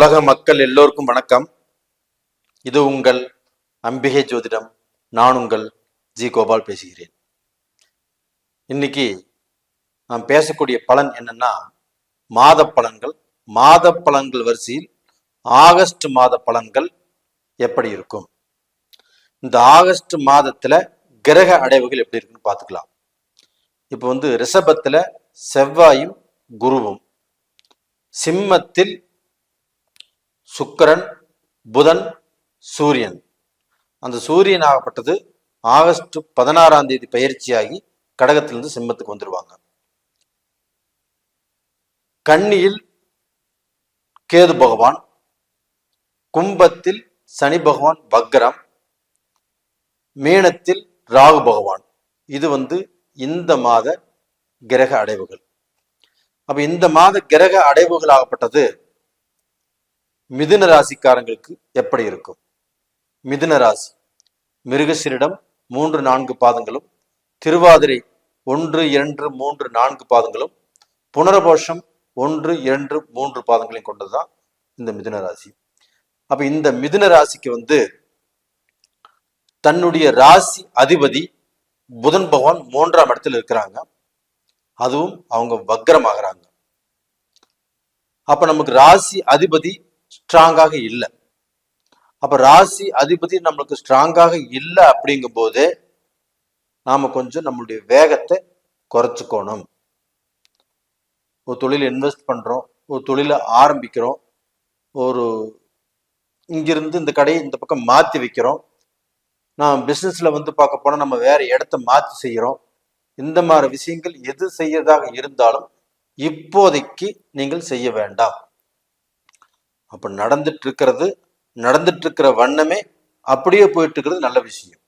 உலக மக்கள் எல்லோருக்கும் வணக்கம். இது உங்கள் அம்பிகை ஜோதிடம். நான் உங்கள் ஜி கோபால் பேசுகிறேன். இன்னைக்கு நாம் பேசக்கூடிய பலன் என்னன்னா மாத பலன்கள். மாத பலன்கள் வரிசையில் ஆகஸ்ட் மாத பலன்கள் எப்படி இருக்கும்? இந்த ஆகஸ்ட் மாதத்துல கிரக அடைவுகள் எப்படி இருக்குன்னு பார்த்துக்கலாம். இப்போ வந்து ரிஷபத்துல செவ்வாயும் குருவும். சிம்மத்தில் சுக்கிரன் புதன் சூரியன். அந்த சூரியன் ஆகப்பட்டது ஆகஸ்ட் பதினாறாம் தேதி பயிற்சியாகி கடகத்திலிருந்து சிம்மத்துக்கு வந்துடுவாங்க கன்னியில் கேது பகவான் கும்பத்தில் சனி பகவான் வக்ரம் மீனத்தில் ராகு பகவான். இது வந்து இந்த மாத கிரக அடைவுகள். அப்ப இந்த மாத கிரக அடைவுகள் ஆகப்பட்டது மிதுன ராசிக்காரங்களுக்கு எப்படி இருக்கும்? மிதுன ராசி. மிருகசிரிடம் மூன்று நான்கு பாதங்களும் திருவாதிரை ஒன்று இரண்டு மூன்று நான்கு பாதங்களும் புனரபோஷம் ஒன்று இரண்டு மூன்று பாதங்களையும் கொண்டதுதான் இந்த மிதுன ராசி. அப்ப இந்த மிதுன ராசிக்கு வந்து தன்னுடைய ராசி அதிபதி புதன் பகவான் மூன்றாம் இடத்துல இருக்கிறாங்க. அதுவும் அவங்க வக்ரமாகறாங்க. அப்ப நமக்கு ராசி அதிபதி ஸ்ட்ராங்காக இல்லை. அப்ப ராசி அதிபதி நம்மளுக்கு ஸ்ட்ராங்காக இல்லை அப்படிங்கும் போது நாம கொஞ்சம் நம்மளுடைய வேகத்தை குறைச்சிக்கணும். ஒரு தொழில் இன்வெஸ்ட் பண்றோம் ஒரு தொழிலை ஆரம்பிக்கிறோம் ஒரு இங்கிருந்து இந்த கடையை இந்த பக்கம் மாத்தி வைக்கிறோம். நாம் பிசினஸ்ல வந்து பார்க்க போனா நம்ம வேற இடத்த மாத்தி செய்யறோம் இந்த மாதிரி விஷயங்கள் எது செய்யறதாக இருந்தாலும் இப்போதைக்கு நீங்கள் செய்ய வேண்டாம். அப்போ நடந்துட்டு இருக்கிறது நடந்துட்டு இருக்கிற வண்ணமே அப்படியே போயிட்டு இருக்கிறது நல்ல விஷயம்.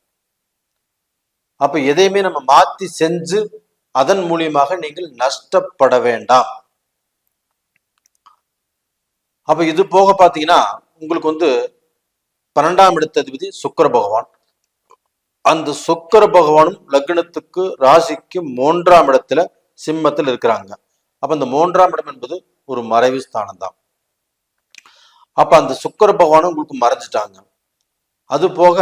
அப்ப எதையுமே நம்ம மாத்தி செஞ்சு அதன் மூலியமாக நீங்கள் நஷ்டப்பட வேண்டாம். அப்ப இது போக பாத்தீங்கன்னா உங்களுக்கு வந்து பன்னெண்டாம் இடத்த அதிபதி சுக்கர பகவான். அந்த சுக்கர பகவானும் லக்னத்துக்கு ராசிக்கு மூன்றாம் இடத்துல சிம்மத்தில் இருக்கிறாங்க. அப்ப இந்த மூன்றாம் இடம் என்பது ஒரு மறைவு ஸ்தானம் தான் அப்ப அந்த சுக்கர பகவானும் உங்களுக்கு மறைஞ்சிட்டாங்க. அது போக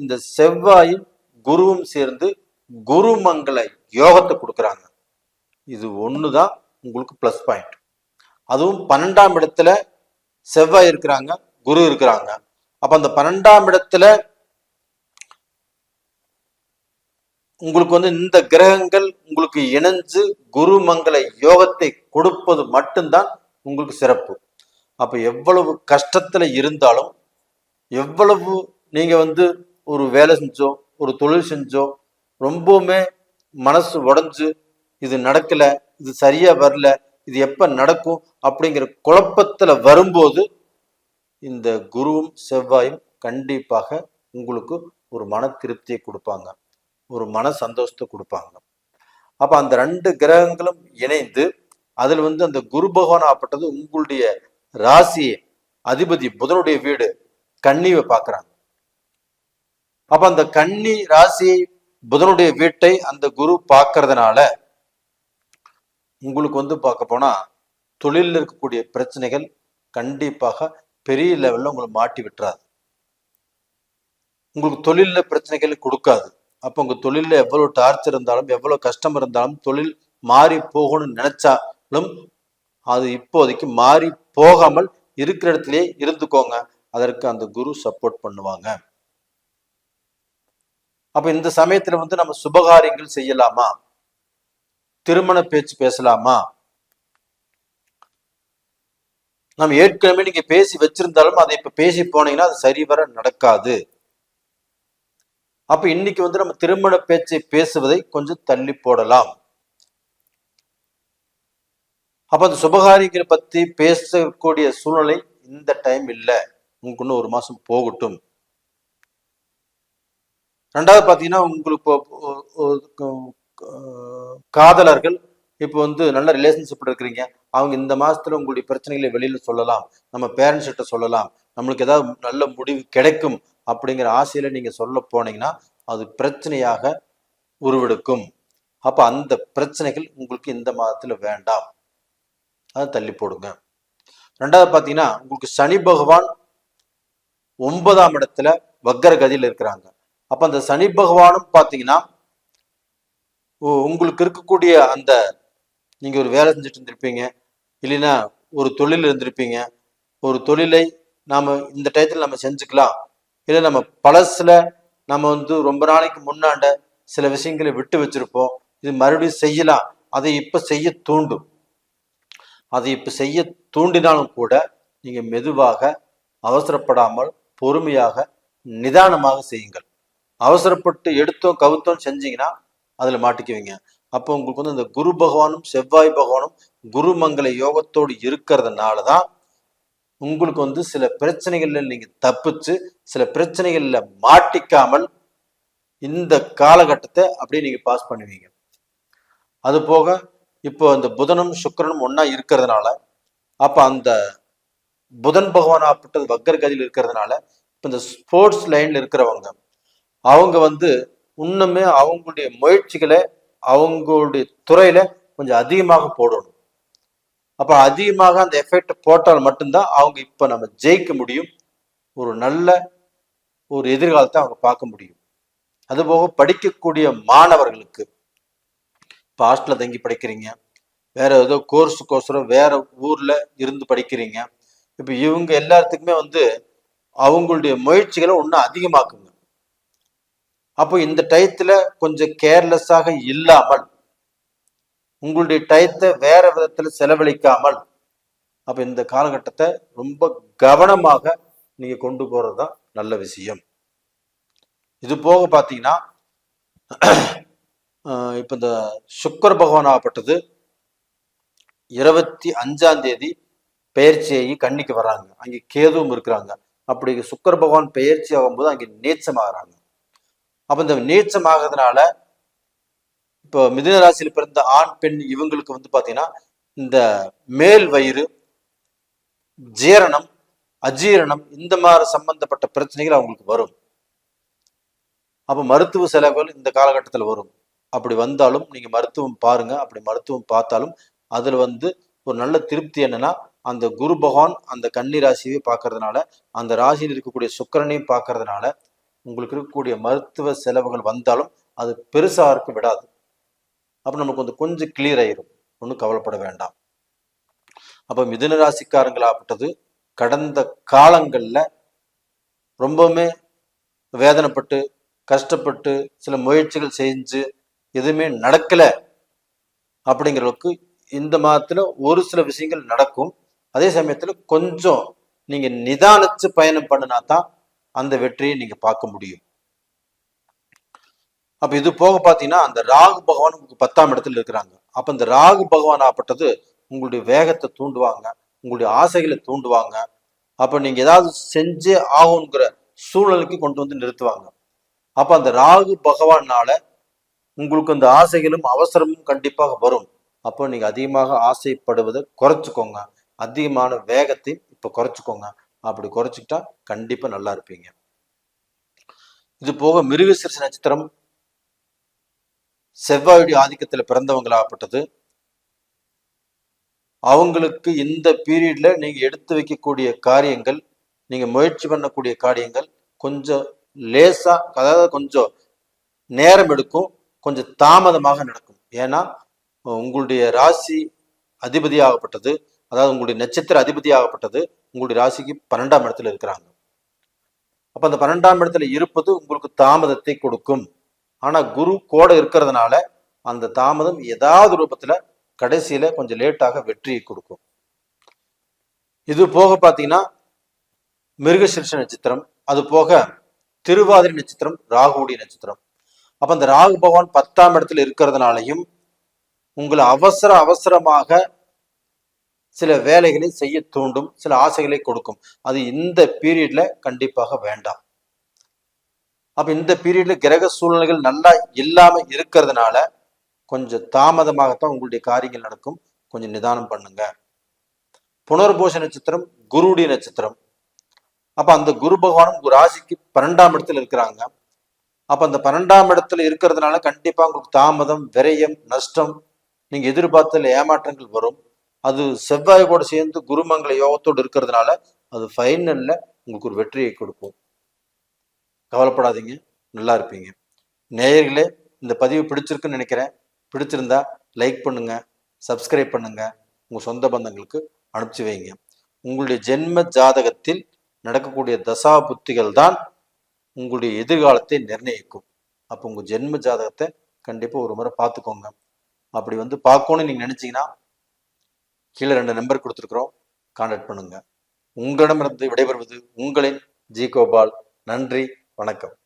இந்த செவ்வாயும் குருவும் சேர்ந்து குருமங்கள யோகத்தை கொடுக்குறாங்க. இது ஒண்ணுதான் உங்களுக்கு பிளஸ் பாயிண்ட் அதுவும் பன்னெண்டாம் இடத்துல செவ்வாய் இருக்கிறாங்க குரு இருக்கிறாங்க. அப்ப அந்த பன்னெண்டாம் இடத்துல உங்களுக்கு வந்து இந்த கிரகங்கள் உங்களுக்கு இணைஞ்சு குருமங்கள யோகத்தை கொடுப்பது மட்டும்தான் உங்களுக்கு சிறப்பு. அப்போ எவ்வளவு கஷ்டத்துல இருந்தாலும் எவ்வளவு நீங்க வந்து ஒரு வேலை செஞ்சோ ஒரு தொழில் செஞ்சோ ரொம்பவுமே மனசு உடஞ்சு இது நடக்கல இது சரியா வரல இது எப்ப நடக்கும் அப்படிங்கிற குழப்பத்துல வரும்போது இந்த குருவும் செவ்வாயும் கண்டிப்பாக உங்களுக்கு ஒரு மன திருப்தியை கொடுப்பாங்க. ஒரு மன சந்தோஷத்தை கொடுப்பாங்க. அப்ப அந்த ரெண்டு கிரகங்களும் இணைந்து அதில் வந்து அந்த குரு பகவான் ஆப்பட்டது உங்களுடைய ராசி அதிபதி புதனுடைய வீடு கன்னியை பார்க்கறாங்க. அப்ப அந்த கன்னி ராசியை புதனுடைய வீட்டை அந்த குரு பார்க்கறதுனால உங்களுக்கு வந்து பார்க்க போனா தொழிலில் இருக்கக்கூடிய பிரச்சனைகள் கண்டிப்பாக பெரிய லெவல்ல உங்களை மாட்டி விட்டுறாது. உங்களுக்கு தொழிலில் பிரச்சனைகள் கொடுக்காது. அப்போ உங்க தொழில்ல எவ்வளவு டார்ச் இருந்தாலும் எவ்வளவு கஷ்டம் இருந்தாலும் தொழில் மாறி போகணும்னு நினைச்சாலும் அது இப்போதைக்கு மாறி போகாமல் இருக்கிற இடத்துலயே இருந்துக்கோங்க. அதற்கு அந்த குரு சப்போர்ட் பண்ணுவாங்க. அப்ப இந்த சமயத்துல வந்து நம்ம சுபகாரியங்கள் செய்யலாமா? திருமண பேச்சு பேசலாமா? நம்ம ஏற்கனவே நீங்க பேசி வச்சிருந்தாலும் அதை இப்ப பேசி போனீங்கன்னா அது சரிவர நடக்காது. அப்ப இன்னைக்கு வந்து நம்ம திருமண பேச்சை பேசுவதை கொஞ்சம் தள்ளி போடலாம். அப்ப அந்த சுபகாரியங்களை பத்தி பேசக்கூடிய சூழ்நிலை இந்த டைம் இல்லை. உங்களுக்கு இன்னும் ஒரு மாசம் போகட்டும். ரெண்டாவது பாத்தீங்கன்னா உங்களுக்கு காதலர்கள் இப்போ வந்து நல்ல ரிலேஷன்ஷிப் இருக்கிறீங்க. அவங்க இந்த மாசத்துல உங்களுடைய பிரச்சனைகளை வெளியில சொல்லலாம். நம்ம பேரண்ட்ஸ் கிட்ட சொல்லலாம். நம்மளுக்கு ஏதாவது நல்ல முடிவு கிடைக்கும் அப்படிங்கிற ஆசையில நீங்க சொல்ல போனீங்கன்னா அது பிரச்சனையாக உருவெடுக்கும். அப்ப அந்த பிரச்சனைகள் உங்களுக்கு இந்த மாதத்துல வேண்டாம். அதை தள்ளி போடுங்க. ரெண்டாவது பார்த்தீங்கன்னா உங்களுக்கு சனி பகவான் ஒன்பதாம் இடத்துல வக்கர கதியில் இருக்கிறாங்க. அப்ப அந்த சனி பகவானும் பார்த்தீங்கன்னா உ- உங்களுக்கு இருக்கக்கூடிய அந்த நீங்க ஒரு வேலை செஞ்சுட்டு இருந்திருப்பீங்க. இல்லைன்னா ஒரு தொழில் இருந்திருப்பீங்க. ஒரு தொழிலை நாம இந்த டயத்தில் நம்ம செஞ்சுக்கலாம். இல்லை நம்ம பழசுல நம்ம வந்து ரொம்ப நாளைக்கு முன்னாண்ட சில விஷயங்களை விட்டு வச்சிருப்போம். இது மறுபடியும் செய்யலாம். அதை இப்போ செய்ய தூண்டும். அதை இப்போ செய்ய தூண்டினாலும் கூட நீங்கள் மெதுவாக அவசரப்படாமல் பொறுமையாக நிதானமாக செய்யுங்கள். அவசரப்பட்டு எடுத்தோம் கவுத்தோம் செஞ்சீங்கன்னா அதில் மாட்டிக்குவீங்க. அப்போ உங்களுக்கு வந்து இந்த குரு பகவானும் செவ்வாய் பகவானும் குருமங்கல யோகத்தோடு இருக்கிறதுனால தான் உங்களுக்கு வந்து சில பிரச்சனைகளில் நீங்கள் தப்பிச்சு சில பிரச்சனைகளில் மாட்டிக்காமல் இந்த காலகட்டத்தை அப்படியே நீங்கள் பாஸ் பண்ணுவீங்க. அது போக இப்போ அந்த புதனும் சுக்கரனும் ஒன்னா இருக்கிறதுனால அப்ப அந்த புதன் பகவான் ஆப்பட்டது கதியில் இருக்கிறதுனால இப்போ இந்த ஸ்போர்ட்ஸ் லைன்ல இருக்கிறவங்க அவங்க வந்து இன்னுமே அவங்களுடைய முயற்சிகளை அவங்களுடைய துறையில கொஞ்சம் அதிகமாக போடணும். அப்ப அதிகமாக அந்த எஃபெக்ட் போட்டால் மட்டும்தான் அவங்க இப்ப நம்ம ஜெயிக்க முடியும். ஒரு நல்ல ஒரு எதிர்காலத்தை அவங்க பார்க்க முடியும். அதுபோக படிக்கக்கூடிய மாணவர்களுக்கு இப்போ ஹாஸ்டலில் தங்கி படிக்கிறீங்க. வேற ஏதோ கோர்ஸுக்கோசரம் வேற ஊர்ல இருந்து படிக்கிறீங்க. இப்போ இவங்க எல்லாத்துக்குமே வந்து அவங்களுடைய முயற்சிகளை இன்னும் அதிகமாக்குங்க. அப்போ இந்த டயத்தில் கொஞ்சம் கேர்லெஸ்ஸாக இல்லாமல் உங்களுடைய டயத்தை வேற விதத்தில் செலவழிக்காமல் அப்போ இந்த காலகட்டத்தை ரொம்ப கவனமாக நீங்கள் கொண்டு போகிறது தான் நல்ல விஷயம். இது போக பார்த்தீங்கன்னா இப்போ இந்த சுக்கர பகவான் ஆகப்பட்டது. இருபத்தி அஞ்சாம் தேதி பெயர்ச்சியாகி கன்னிக்கு வர்றாங்க அங்கே கேதுவும் இருக்கிறாங்க. அப்படி சுக்கர பகவான் பெயர்ச்சி ஆகும்போது அங்கே நீச்சமாகறாங்க. அப்போ இந்த நீச்சமாகிறதுனால இப்போ மிதுன ராசியில் பிறந்த ஆண் பெண் இவங்களுக்கு வந்து பார்த்தீங்கன்னா இந்த மேல் வயிறு ஜீரணம் அஜீரணம் இந்த மாதிரி சம்பந்தப்பட்ட பிரச்சனைகள் அவங்களுக்கு வரும். அப்போ மருத்துவ செலவுகள் இந்த காலகட்டத்தில் வரும். அப்படி வந்தாலும் நீங்கள் மருத்துவம் பாருங்கள் அப்படி மருத்துவம் பார்த்தாலும் அதில் வந்து ஒரு நல்ல திருப்தி என்னன்னா அந்த குரு பகவான் அந்த கன்னி ராசியை பார்க்கறதுனால அந்த ராசியில் இருக்கக்கூடிய சுக்கரனையும் பார்க்கறதுனால உங்களுக்கு இருக்கக்கூடிய மருத்துவ செலவுகள் வந்தாலும் அது பெருசாக இருக்க விடாது. அப்போ நமக்கு வந்து கொஞ்சம் கிளியர் ஆயிரும். ஒன்றும் கவலைப்பட வேண்டாம். அப்போ மிதுன ராசிக்காரங்களாகப்பட்டது கடந்த காலங்களில் ரொம்பவுமே வேதனைப்பட்டு கஷ்டப்பட்டு சில முயற்சிகள் செஞ்சு எதுவுமே நடக்கல அப்படிங்கிறவங்களுக்கு இந்த மாதத்துல ஒரு சில விஷயங்கள் நடக்கும். அதே சமயத்துல கொஞ்சம் நீங்க நிதானித்து பயணம் பண்ணினா தான் அந்த வெற்றியை நீங்க பார்க்க முடியும். அப்ப இது போக பார்த்தீங்கன்னா அந்த ராகு பகவான் உங்களுக்கு பத்தாம் இடத்துல இருக்கிறாங்க. அப்போ இந்த ராகு பகவான் ஆப்பட்டது உங்களுடைய வேகத்தை தூண்டுவாங்க உங்களுடைய ஆசைகளை தூண்டுவாங்க. அப்போ நீங்க ஏதாவது செஞ்சே ஆகுங்கிற சூழலுக்கு கொண்டு வந்து நிறுத்துவாங்க. அப்போ அந்த ராகு பகவானால உங்களுக்கு அந்த ஆசைகளும் அவசரமும் கண்டிப்பாக வரும். அப்போ நீங்க அதிகமாக ஆசைப்படுவதை குறைச்சிக்கோங்க. அதிகமான வேகத்தை இப்ப குறைச்சிக்கோங்க. அப்படி குறைச்சிக்கிட்டா கண்டிப்பா நல்லா இருப்பீங்க. இது போக மிருகசிரிச நட்சத்திரம் செவ்வாயுடைய ஆதிக்கத்துல பிறந்தவங்களாகப்பட்டது. அவங்களுக்கு இந்த பீரியட்ல நீங்க எடுத்து வைக்கக்கூடிய காரியங்கள் நீங்க முயற்சி பண்ணக்கூடிய காரியங்கள் கொஞ்சம் லேசா அதாவது கொஞ்சம் நேரம் எடுக்கும். கொஞ்சம் தாமதமாக நடக்கும். ஏன்னா உங்களுடைய ராசி அதிபதியாகப்பட்டது அதாவது உங்களுடைய நட்சத்திர அதிபதியாகப்பட்டது உங்களுடைய ராசிக்கு பன்னெண்டாம் இடத்துல இருக்கிறாங்க. அப்போ அந்த பன்னெண்டாம் இடத்துல இருப்பது உங்களுக்கு தாமதத்தை கொடுக்கும். ஆனா குரு கோடை இருக்கிறதுனால அந்த தாமதம் ஏதாவது ரூபத்துல கடைசியில கொஞ்சம் லேட்டாக வெற்றியை கொடுக்கும். இது போக பார்த்தீங்கன்னா மிருகசிருஷ நட்சத்திரம் அது போக திருவாதிரை நட்சத்திரம் ராகுடைய நட்சத்திரம். அப்ப அந்த ராகு பகவான் பத்தாம் இடத்துல இருக்கிறதுனாலையும் உங்களை அவசர அவசரமாக சில வேலைகளை செய்ய தூண்டும் சில ஆசைகளை கொடுக்கும். அது இந்த பீரியட்ல கண்டிப்பாக வேண்டாம். அப்ப இந்த பீரியட்ல கிரக சூழ்நிலைகள் நல்லா இல்லாம இருக்கிறதுனால கொஞ்சம் தாமதமாகத்தான் உங்களுடைய காரியங்கள் நடக்கும். கொஞ்சம் நிதானம் பண்ணுங்க. புனர்போஷ நட்சத்திரம் குருடைய நட்சத்திரம். அப்ப அந்த குரு பகவானும் ராசிக்கு பன்னெண்டாம் இடத்துல இருக்கிறாங்க. அப்ப அந்த பன்னெண்டாம் இடத்துல இருக்கிறதுனால கண்டிப்பா உங்களுக்கு தாமதம் விரயம் நஷ்டம் நீங்க எதிர்பார்த்ததில் ஏமாற்றங்கள் வரும். அது செவ்வாய் கூட சேர்ந்து குருமங்கள யோகத்தோடு இருக்கிறதுனால அது ஃபைனல்ல உங்களுக்கு ஒரு வெற்றியை கொடுக்கும். கவலைப்படாதீங்க நல்லா இருப்பீங்க. நேயர்களே இந்த பதிவு பிடிச்சிருக்குன்னு நினைக்கிறேன். பிடிச்சிருந்தா லைக் பண்ணுங்க சப்ஸ்கிரைப் பண்ணுங்க. உங்க சொந்த பந்தங்களுக்கு அனுப்பிச்சு வைங்க. உங்களுடைய ஜென்ம ஜாதகத்தில் நடக்கக்கூடிய தசா புத்திகள் தான் உங்களுடைய எதிர்காலத்தை நிர்ணயிக்கும். அப்போ உங்க ஜென்ம ஜாதகத்தை கண்டிப்பா ஒரு முறை பார்த்துக்கோங்க. அப்படி வந்து பார்க்கணும்னு நீங்க நினைச்சீங்கன்னா கீழே ரெண்டு நம்பர் கொடுத்துருக்குறோம். கான்டாக்ட் பண்ணுங்க. உங்களிடமிருந்து விடைபெறுவது உங்களின் ஜி கோபால். நன்றி. வணக்கம்.